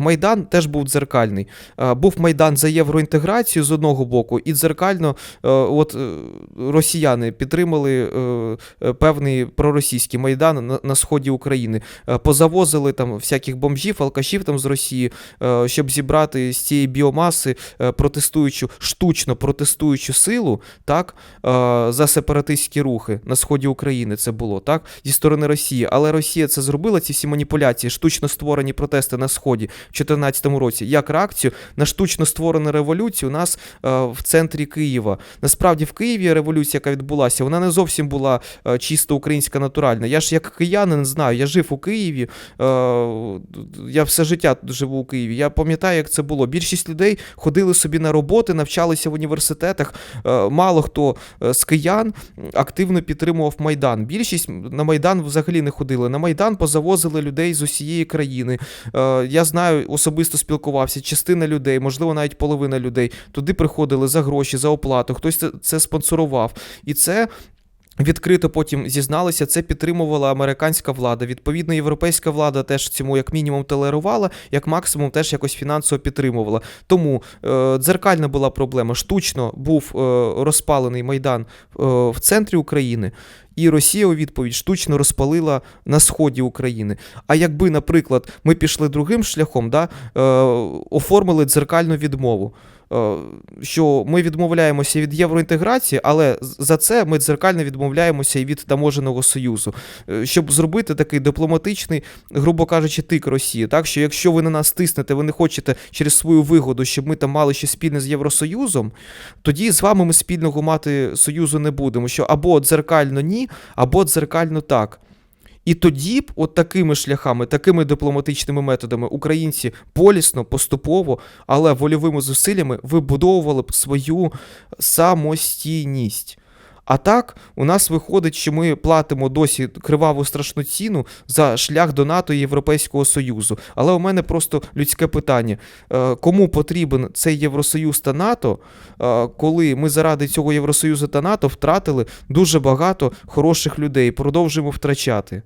Майдан теж був дзеркальний. Е, Був Майдан за євроінтеграцію з одного боку, і дзеркально е, от, е, росіяни підтримали певний проросійський майдан на, сході України. Позавозили там всяких бомжів, алкашів там з Росії, щоб зібрати з цієї біомаси протестуючу, штучно протестуючу силу, так, за сепаратистські рухи на сході України. Це було так, зі сторони Росії. Але Росія це зробила, ці всі маніпуляції, штучно створені протести на сході 2014 році, як реакцію на штучно створену революцію у нас е, в центрі Києва. Насправді в Києві революція, яка відбулася, вона не зовсім була е, чисто українська натуральна. Я ж як киянин знаю, я жив у Києві, е, я все життя живу у Києві. Я пам'ятаю, як це було. Більшість людей ходили собі на роботи, навчалися в університетах. Мало хто з киян активно підтримував Майдан. Більшість на Майдан взагалі не ходили. На Майдан позавозили людей з усієї країни. Я знаю, особисто спілкувався. Частина людей, можливо, навіть половина людей туди приходили за гроші, за оплату. Хтось це, це спонсорував. І це. Відкрито потім зізналися, це підтримувала американська влада. Відповідно, європейська влада теж цьому як мінімум толерувала, як максимум теж якось фінансово підтримувала. Тому е, дзеркальна була проблема. Штучно був е, розпалений майдан е, в центрі України, і Росія у відповідь штучно розпалила на сході України. А якби, наприклад, ми пішли другим шляхом, да, е, оформили дзеркальну відмову. Е, Що ми відмовляємося від євроінтеграції, але за це ми дзеркально відмовляємося і від таможеного союзу, Е, щоб зробити такий дипломатичний, грубо кажучи, тик Росії. Так що якщо ви на нас тиснете, ви не хочете через свою вигоду, щоб ми там мали щось спільне з Євросоюзом, тоді з вами ми спільного мати союзу не будемо. Що або дзеркально ні, або дзеркально так. І тоді б, от такими шляхами, такими дипломатичними методами, українці болісно, поступово, але вольовими зусиллями вибудовували б свою самостійність. А так, у нас виходить, що ми платимо досі криваву страшну ціну за шлях до НАТО і Європейського Союзу. Але у мене просто людське питання: Е, кому потрібен цей Євросоюз та НАТО, е, коли ми заради цього Євросоюзу та НАТО втратили дуже багато хороших людей, продовжуємо втрачати.